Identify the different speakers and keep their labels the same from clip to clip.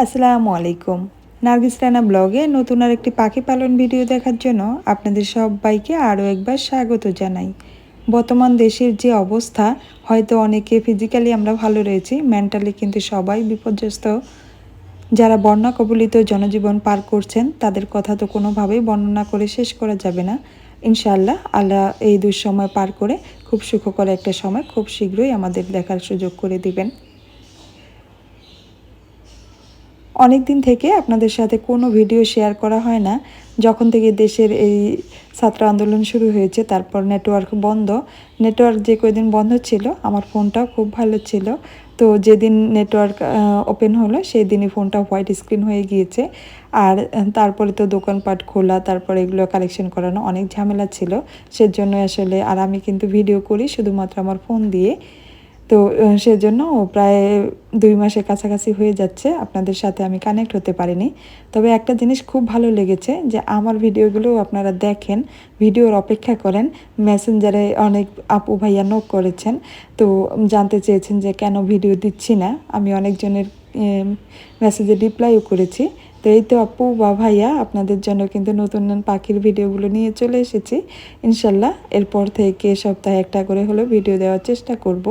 Speaker 1: আসসালামু আলাইকুম। নার্গিস রানা ব্লগে নতুন আর একটি পাখি পালন ভিডিও দেখার জন্য আপনাদের সবাইকে আরও একবার স্বাগত জানাই। বর্তমান দেশের যে অবস্থা, হয়তো অনেকে ফিজিক্যালি আমরা ভালো রয়েছি মেন্টালি কিন্তু সবাই বিপর্যস্ত। যারা বন্যা কবলিত জনজীবন পার করছেন, তাদের কথা তো কোনোভাবেই বর্ণনা করে শেষ করা যাবে না। ইনশাআল্লাহ আল্লাহ এই দুঃসময় পার করে খুব সুখকর একটা সময় খুব শীঘ্রই আমাদের দেখার সুযোগ করে দিবেন। অনেক দিন থেকে আপনাদের সাথে কোনো ভিডিও শেয়ার করা হয় না। যখন থেকে দেশের এই ছাত্র আন্দোলন শুরু হয়েছে, তারপর নেটওয়ার্ক বন্ধ। নেটওয়ার্ক যে কয়দিন বন্ধ ছিল, আমার ফোনটাও খুব ভালো ছিল। তো যেদিন নেটওয়ার্ক ওপেন হলো সেই দিনই ফোনটা হোয়াইট স্ক্রিন হয়ে গিয়েছে। আর তারপরে তো দোকানপাট খোলা, তারপরে এগুলো কালেকশন করানো অনেক ঝামেলা ছিল। সেজন্য আসলে, আর আমি কিন্তু ভিডিও করি শুধুমাত্র আমার ফোন দিয়ে। তো সেজন্য প্রায় দুই মাসের কাছাকাছি হয়ে যাচ্ছে। আপনাদের সাথে আমি কানেক্ট হতে পারিনি। তবে একটা জিনিস খুব ভালো লেগেছে যে, আমার ভিডিওগুলো আপনারা দেখেন, ভিডিওর অপেক্ষা করেন। মেসেঞ্জারে অনেক আপু ভাইয়া নোক করেছেন। তো জানতে চেয়েছেন যে, কেন ভিডিও দিচ্ছি না? আমি অনেকজনের মেসেজে রিপ্লাইও করেছি। তো এই তো আপু বা ভাইয়া, আপনাদের জন্য কিন্তু নতুন পাখির ভিডিওগুলো নিয়ে চলে এসেছি। ইনশাল্লাহ, এরপর থেকে সপ্তাহে একটা করে হলেও ভিডিও দেওয়ার চেষ্টা করব।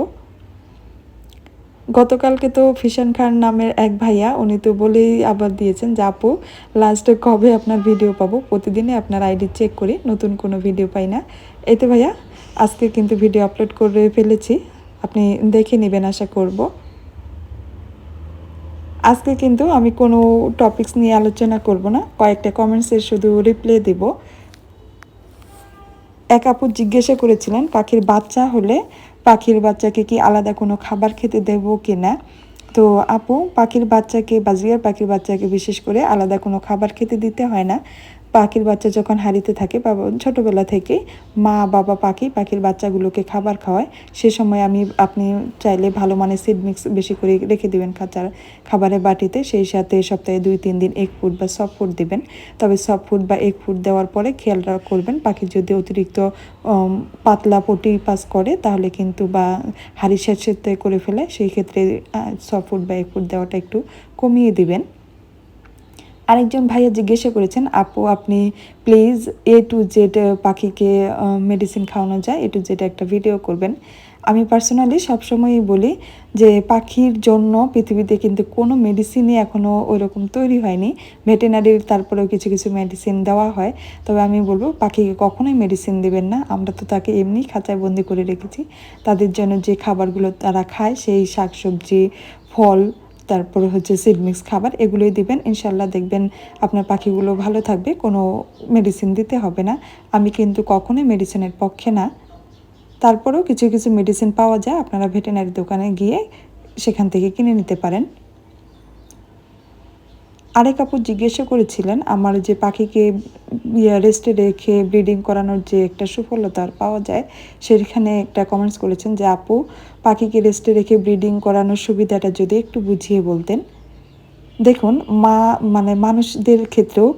Speaker 1: গতকালকে তো ফিশান খান নামের এক ভাইয়া, উনি তো বলেই আবার দিয়েছেন যে, আপু, লাস্টে কবে আপনার ভিডিও পাবো? প্রতিদিনে আপনার আইডি চেক করি, নতুন কোনো ভিডিও পাই না। এই তো ভাইয়া, আজকে কিন্তু ভিডিও আপলোড করে ফেলেছি, আপনি দেখে নেবেন আশা করব। আজকে কিন্তু আমি কোনো টপিকস নিয়ে আলোচনা করব না, কয়েকটা কমেন্টসের শুধু রিপ্লাই দেব। এক আপু জিজ্ঞাসা করেছিলেন পাখির বাচ্চা হলে পাখির বাচ্চাকে কি আলাদা কোনো খাবার খেতে দেব কি না? তো আপু, পাখির বাচ্চাকে বাজিয়ার পাখির বাচ্চাকে বিশেষ করে আলাদা কোনো খাবার খেতে দিতে হয় না। পাখির বাচ্চা যখন হারিতে থাকে বা ছোটোবেলা থেকে মা, বাবা, পাখি পাখির বাচ্চাগুলোকে খাবার খাওয়ায়, সে সময় আমি, আপনি চাইলে ভালো মানের সিড মিক্স বেশি করে রেখে দেবেন খাঁচার খাবারের বাটিতে। সেই সাথে সপ্তাহে দুই, তিন দিন এক ফুট বা সফট ফুড দিবেন। তবে সফট ফুড বা এক ফুট দেওয়ার পরে খেয়াল করবেন পাখি যদি অতিরিক্ত পাতলা পটি পাস করে, তাহলে কিন্তু বা হাড়ি স্যাঁতস্যাঁতে করে ফেলে, সেই ক্ষেত্রে সফট ফুড বা এক ফুট দেওয়াটা একটু কমিয়ে দিবেন। আরেকজন ভাইয়া জিজ্ঞাসা করেছেন, আপু, আপনি প্লিজ এ টু জেড পাখিকে মেডিসিন খাওয়ানো যায় এ টু জেড একটা ভিডিও করবেন। আমি পার্সোনালি সবসময়ই বলি যে পাখির জন্য পৃথিবীতে কিন্তু কোনো মেডিসিনই এখনও ওই রকম তৈরি হয়নি। ভেটেনারির তারপরেও কিছু কিছু মেডিসিন দেওয়া হয়। তবে আমি বলব, পাখিকে কখনোই মেডিসিন দেবেন না। আমরা তো তাকে এমনি খাঁচায় বন্দি করে রেখেছি। তাদের জন্য যে খাবারগুলো তারা খায়, সেই শাকসবজি, ফল তারপরে হচ্ছে সিডমিক্স খাবার, এগুলোই দিবেন। ইনশাল্লাহ দেখবেন আপনার পাখিগুলো ভালো থাকবে, কোনো মেডিসিন দিতে হবে না। আমি কিন্তু কখনোই মেডিসিনের পক্ষে না। তারপরেও কিছু কিছু মেডিসিন পাওয়া যায়, আপনারা ভেটেনারি দোকানে গিয়ে সেখান থেকে কিনে নিতে পারেন। আরেক আপু জিজ্ঞাসা করেছিলেন, আমার যে পাখিকে রেস্টে রেখে ব্রিডিং করানোর যে একটা সুফলতা পাওয়া যায়, সেখানে একটা কমেন্টস করেছেন যে, আপু, পাখিকে রেস্টে রেখে ব্রিডিং করানোর সুবিধাটা যদি একটু বুঝিয়ে বলতেন? দেখুন, মা মানে মানুষদের ক্ষেত্রেও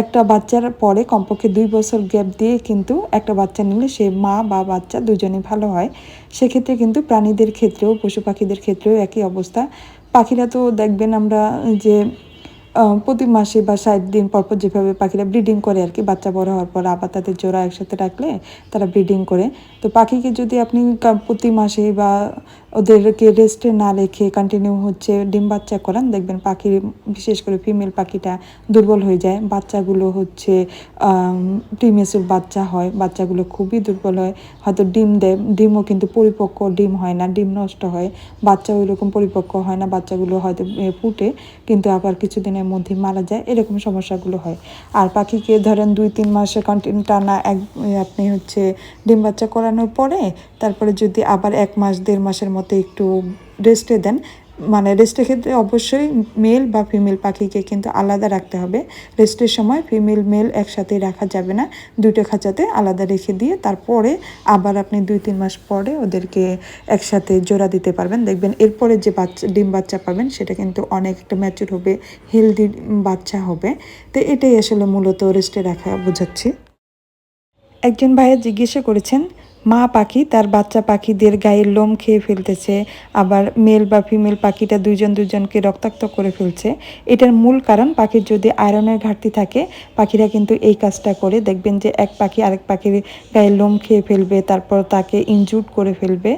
Speaker 1: একটা বাচ্চার পরে কমপক্ষে দুই বছর গ্যাপ দিয়ে কিন্তু একটা বাচ্চা নিলে সে মা বা বাচ্চা দুজনেই ভালো হয়। সেক্ষেত্রে কিন্তু প্রাণীদের ক্ষেত্রেও, পশু পাখিদের ক্ষেত্রেও একই অবস্থা। পাখিরা তো দেখবেন আমরা যে প্রতি মাসে বা ষাট দিন পরপর যেভাবে পাখিরা ব্রিডিং করে আর কি, বাচ্চা বড় হওয়ার পর আবার তাদের জোড়া একসাথে রাখলে তারা ব্রিডিং করে। তো পাখিকে যদি আপনি প্রতি মাসে বা ওদেরকে রেস্টে না রেখে কন্টিনিউ হচ্ছে ডিম বাচ্চা করান। দেখবেন পাখি, বিশেষ করে ফিমেল পাখিটা দুর্বল হয়ে যায়। বাচ্চাগুলো হচ্ছে প্রিমেসুর বাচ্চা হয়। বাচ্চাগুলো খুবই দুর্বল হয়। হয়তো ডিম দেয়, ডিমও কিন্তু পরিপক্ক ডিম হয় না, ডিম নষ্ট হয়। বাচ্চা ওই রকম পরিপক্ক হয় না, বাচ্চাগুলো হয়তো ফুটে, কিন্তু আবার কিছুদিনের মধ্যে মারা যায়, এরকম সমস্যাগুলো হয়। আর পাখিকে ধরেন দুই, তিন মাসে কন্টিনিউ টানা এক, আপনি হচ্ছে ডিম বাচ্চা করানোর পরে, তারপরে যদি আবার এক মাস, দেড় মাসের মতো একটু রেস্টে দেন। মানে রেস্টের ক্ষেত্রে অবশ্যই মেল বা ফিমেল পাখিকে কিন্তু আলাদা রাখতে হবে। রেস্টের সময় ফিমেল, মেল একসাথে রাখা যাবে না। দুইটা খাঁচাতে আলাদা রেখে দিয়ে তারপরে আবার আপনি দুই, তিন মাস পরে ওদেরকে একসাথে জোড়া দিতে পারবেন। দেখবেন এরপরে যে বাচ্চা, ডিম বাচ্চা পাবেন সেটা কিন্তু অনেক একটা ম্যাচুর হবে হেলদি বাচ্চা হবে। তো এটাই আসলে মূলত রেস্টে রাখা বোঝাচ্ছি। একজন ভাইয়া জিজ্ঞাসা করেছেন মা পাখি তার বাচ্চা পাখিদের গায়ের লোম খেয়ে ফেলতেছে, আবার মেল বা ফিমেল পাখিটা দুইজন দুজনকে রক্তাক্ত করে ফেলছে। এটার মূল কারণ, পাখির যদি আয়রনের ঘাটতি থাকে, পাখিরা কিন্তু এই কাজটা করে। দেখবেন যে এক পাখি আরেক পাখির গায়ের লোম খেয়ে ফেলবে, তারপর তাকে ইনজুর্ড করে ফেলবে।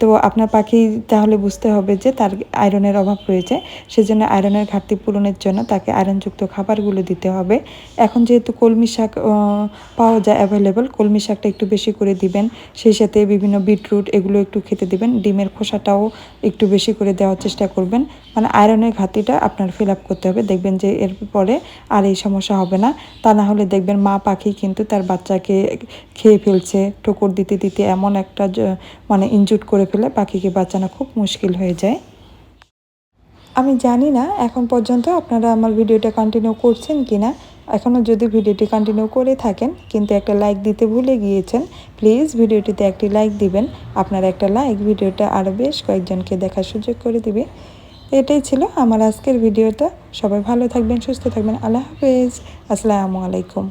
Speaker 1: তো আপনার পাখি তাহলে বুঝতে হবে যে তার আয়রনের অভাব রয়েছে, সেজন্য আয়রনের ঘাটতি পূরণের জন্য তাকে আয়রনযুক্ত খাবারগুলো দিতে হবে। এখন যেহেতু কলমি শাক পাওয়া যায় অ্যাভেলেবল কলমি শাকটা একটু বেশি করে দিবেন, সেই সাথে বিভিন্ন বিটরুট এগুলো একটু খেতে দিবেন, ডিমের খোসাটাও একটু বেশি করে দেওয়ার চেষ্টা করবেন। মানে আয়রনের ঘাটতিটা আপনার ফিল আপ করতে হবে, দেখবেন যে এর পরে আর এই সমস্যা হবে না। তা না হলে দেখবেন মা পাখি কিন্তু তার বাচ্চাকে খেয়ে ফেলছে, ঠোকর দিতে দিতে এমন একটা মানে ইনজুট করে ফেলে পাখিকে বাঁচানো খুব মুশকিল হয়ে যায়। আমি জানি না এখন পর্যন্ত আপনারা আমার ভিডিওটা কন্টিনিউ করছেন কি না এখনও যদি ভিডিওটি কন্টিনিউ করে থাকেন, কিন্তু একটা লাইক দিতে ভুলে গিয়েছেন প্লিজ ভিডিওটিতে একটি লাইক দিবেন। আপনার একটা লাইক ভিডিওটা আরও বেশ কয়েকজনকে দেখার সুযোগ করে দিবে। এটাই ছিল আমার আজকের ভিডিওটা। সবাই ভালো থাকবেন, সুস্থ থাকবেন। আল্লাহ হাফেজ। আসসালামু আলাইকুম।